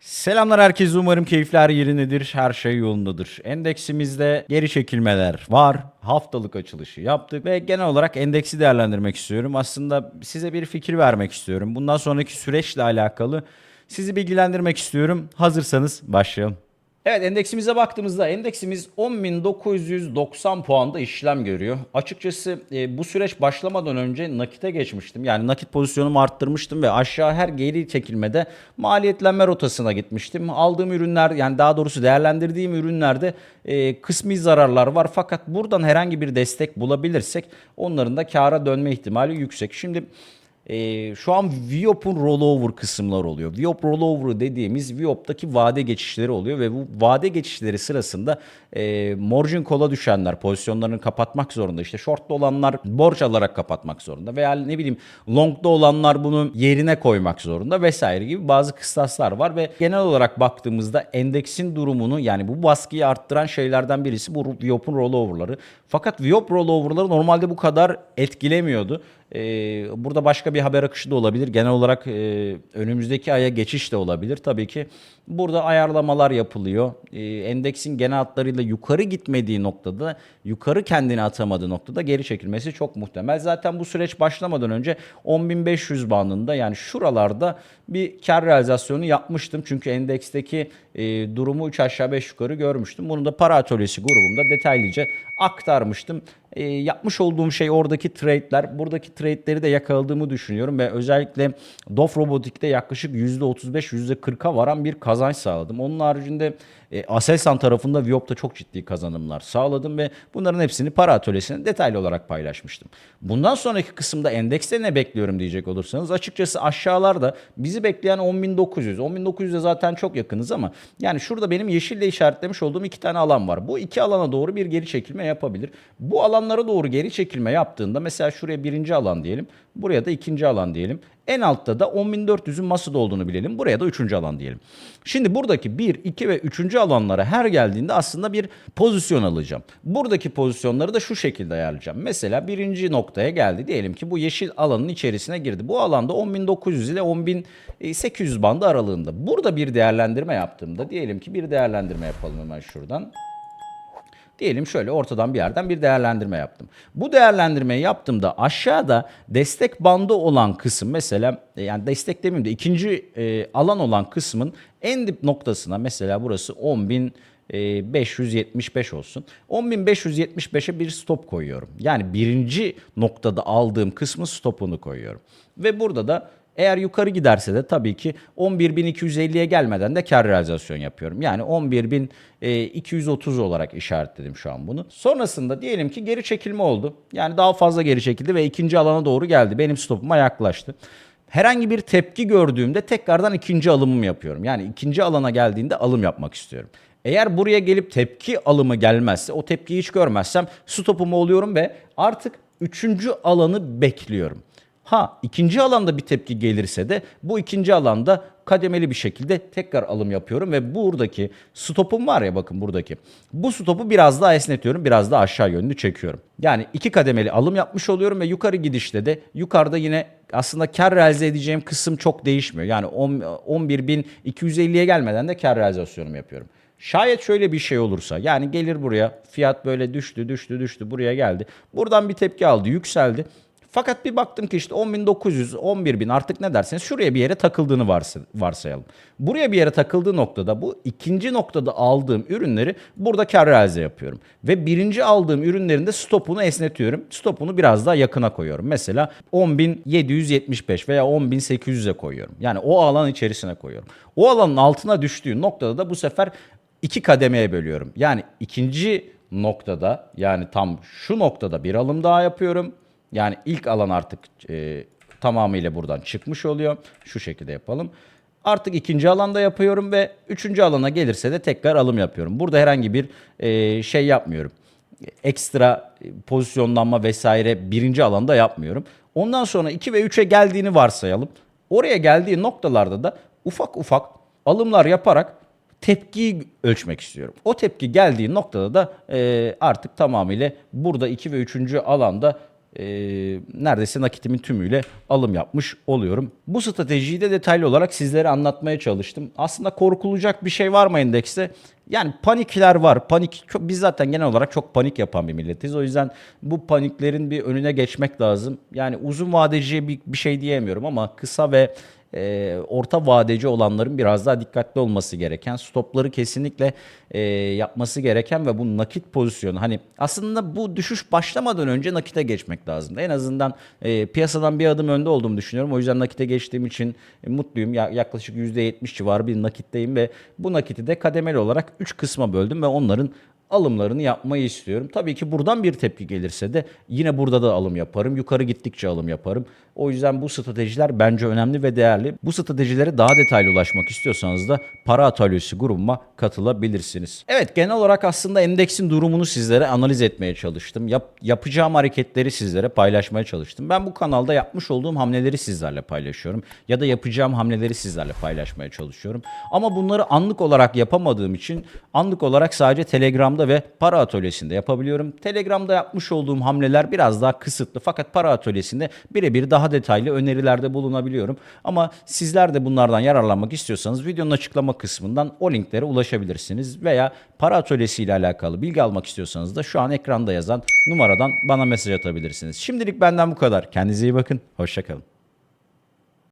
Selamlar herkese umarım keyifler yerindedir, her şey yolundadır. Endeksimizde geri çekilmeler var. Haftalık açılışı yaptık ve genel olarak endeksi değerlendirmek istiyorum. Aslında size bir fikir vermek istiyorum. Bundan sonraki süreçle alakalı sizi bilgilendirmek istiyorum. Hazırsanız başlayalım. Evet endeksimize baktığımızda endeksimiz 10.990 puanda işlem görüyor. Açıkçası e, bu süreç başlamadan önce nakite geçmiştim. Yani nakit pozisyonumu arttırmıştım ve aşağı her geri çekilmede maliyetlenme rotasına gitmiştim. Aldığım ürünler yani daha doğrusu değerlendirdiğim ürünlerde e, kısmi zararlar var. Fakat buradan herhangi bir destek bulabilirsek onların da kâra dönme ihtimali yüksek. Şimdi ee, şu an Viop'un rollover kısımlar oluyor. Viop rollover dediğimiz Viop'taki vade geçişleri oluyor ve bu vade geçişleri sırasında e, margin call'a düşenler pozisyonlarını kapatmak zorunda. İşte short'ta olanlar borç alarak kapatmak zorunda veya ne bileyim long'da olanlar bunu yerine koymak zorunda vesaire gibi bazı kıstaslar var ve genel olarak baktığımızda endeksin durumunu yani bu baskıyı arttıran şeylerden birisi bu Viop'un rollover'ları. Fakat Viop rollover'ları normalde bu kadar etkilemiyordu. Ee, burada başka bir haber akışı da olabilir. Genel olarak e, önümüzdeki aya geçiş de olabilir. Tabii ki burada ayarlamalar yapılıyor. Ee, endeksin genel hatlarıyla yukarı gitmediği noktada, yukarı kendini atamadığı noktada geri çekilmesi çok muhtemel. Zaten bu süreç başlamadan önce 10.500 bandında yani şuralarda bir kar realizasyonu yapmıştım. Çünkü endeksteki e, durumu 3 aşağı 5 yukarı görmüştüm. Bunu da para atölyesi grubumda detaylıca aktarmıştım. E, yapmış olduğum şey oradaki trade'ler. Buradaki trade'leri de yakaladığımı düşünüyorum ve özellikle Dof Robotik'te yaklaşık %35 %40'a varan bir kazanç sağladım. Onun haricinde e, Aselsan tarafında Viop'ta çok ciddi kazanımlar sağladım ve bunların hepsini para atölyesine detaylı olarak paylaşmıştım. Bundan sonraki kısımda endekste ne bekliyorum diyecek olursanız açıkçası aşağılarda bizi bekleyen 10.900. 10.900'e zaten çok yakınız ama yani şurada benim yeşille işaretlemiş olduğum iki tane alan var. Bu iki alana doğru bir geri çekilme yapabilir. Bu alanlara doğru geri çekilme yaptığında mesela şuraya birinci alan diyelim. Buraya da ikinci alan diyelim. En altta da 10.400'ün masada olduğunu bilelim. Buraya da üçüncü alan diyelim. Şimdi buradaki 1, 2 ve üçüncü alanlara her geldiğinde aslında bir pozisyon alacağım. Buradaki pozisyonları da şu şekilde ayarlayacağım. Mesela birinci noktaya geldi. Diyelim ki bu yeşil alanın içerisine girdi. Bu alanda 10.900 ile 10.800 bandı aralığında. Burada bir değerlendirme yaptığımda diyelim ki bir değerlendirme yapalım hemen şuradan. Diyelim şöyle ortadan bir yerden bir değerlendirme yaptım. Bu değerlendirmeyi yaptığımda aşağıda destek bandı olan kısım mesela e, yani destek demeyeyim de ikinci e, alan olan kısmın en dip noktasına mesela burası 10.000 e, 575 olsun. 10.575'e bir stop koyuyorum. Yani birinci noktada aldığım kısmı stopunu koyuyorum. Ve burada da eğer yukarı giderse de tabii ki 11.250'ye gelmeden de kar realizasyon yapıyorum. Yani 11.230 olarak işaretledim şu an bunu. Sonrasında diyelim ki geri çekilme oldu. Yani daha fazla geri çekildi ve ikinci alana doğru geldi. Benim stopuma yaklaştı. Herhangi bir tepki gördüğümde tekrardan ikinci alımımı yapıyorum. Yani ikinci alana geldiğinde alım yapmak istiyorum. Eğer buraya gelip tepki alımı gelmezse, o tepkiyi hiç görmezsem stopumu oluyorum ve artık üçüncü alanı bekliyorum. Ha ikinci alanda bir tepki gelirse de bu ikinci alanda kademeli bir şekilde tekrar alım yapıyorum ve buradaki stopum var ya bakın buradaki. Bu stopu biraz daha esnetiyorum, biraz daha aşağı yönlü çekiyorum. Yani iki kademeli alım yapmış oluyorum ve yukarı gidişte de yukarıda yine aslında kar realize edeceğim kısım çok değişmiyor. Yani 11.250'ye gelmeden de kar realizasyonumu yapıyorum. Şayet şöyle bir şey olursa yani gelir buraya fiyat böyle düştü düştü düştü buraya geldi. Buradan bir tepki aldı yükseldi. Fakat bir baktım ki işte 10.900, 11.000 artık ne derseniz şuraya bir yere takıldığını varsa, varsayalım. Buraya bir yere takıldığı noktada bu ikinci noktada aldığım ürünleri burada kar realize yapıyorum. Ve birinci aldığım ürünlerin de stopunu esnetiyorum. Stopunu biraz daha yakına koyuyorum. Mesela 10.775 veya 10.800'e koyuyorum. Yani o alan içerisine koyuyorum. O alanın altına düştüğü noktada da bu sefer iki kademeye bölüyorum. Yani ikinci noktada yani tam şu noktada bir alım daha yapıyorum. Yani ilk alan artık e, tamamıyla buradan çıkmış oluyor. Şu şekilde yapalım. Artık ikinci alanda yapıyorum ve üçüncü alana gelirse de tekrar alım yapıyorum. Burada herhangi bir e, şey yapmıyorum. Ekstra pozisyonlanma vesaire birinci alanda yapmıyorum. Ondan sonra 2 ve 3'e geldiğini varsayalım. Oraya geldiği noktalarda da ufak ufak alımlar yaparak tepkiyi ölçmek istiyorum. O tepki geldiği noktada da e, artık tamamıyla burada 2 ve 3. alanda e, neredeyse nakitimin tümüyle alım yapmış oluyorum. Bu stratejiyi de detaylı olarak sizlere anlatmaya çalıştım. Aslında korkulacak bir şey var mı endekste? Yani panikler var. Panik çok biz zaten genel olarak çok panik yapan bir milletiz. O yüzden bu paniklerin bir önüne geçmek lazım. Yani uzun vadeciye bir, bir şey diyemiyorum ama kısa ve e, orta vadeci olanların biraz daha dikkatli olması gereken, stopları kesinlikle e, yapması gereken ve bu nakit pozisyonu hani aslında bu düşüş başlamadan önce nakite geçmek lazım. En azından e, piyasadan bir adım önde olduğumu düşünüyorum. O yüzden nakite geçtiğim için e, mutluyum. Ya, yaklaşık %70 civarı bir nakitteyim ve bu nakiti de kademeli olarak 3 kısma böldüm ve onların alımlarını yapmayı istiyorum. Tabii ki buradan bir tepki gelirse de yine burada da alım yaparım. Yukarı gittikçe alım yaparım. O yüzden bu stratejiler bence önemli ve değerli. Bu stratejilere daha detaylı ulaşmak istiyorsanız da Para Atölyesi grubuma katılabilirsiniz. Evet genel olarak aslında endeksin durumunu sizlere analiz etmeye çalıştım. Yap, yapacağım hareketleri sizlere paylaşmaya çalıştım. Ben bu kanalda yapmış olduğum hamleleri sizlerle paylaşıyorum. Ya da yapacağım hamleleri sizlerle paylaşmaya çalışıyorum. Ama bunları anlık olarak yapamadığım için anlık olarak sadece Telegram'da ve Para Atölyesi'nde yapabiliyorum. Telegram'da yapmış olduğum hamleler biraz daha kısıtlı fakat Para Atölyesi'nde birebir daha detaylı önerilerde bulunabiliyorum. Ama sizler de bunlardan yararlanmak istiyorsanız videonun açıklama kısmından o linklere ulaşabilirsiniz veya Para Atölyesi ile alakalı bilgi almak istiyorsanız da şu an ekranda yazan numaradan bana mesaj atabilirsiniz. Şimdilik benden bu kadar. Kendinize iyi bakın. Hoşçakalın.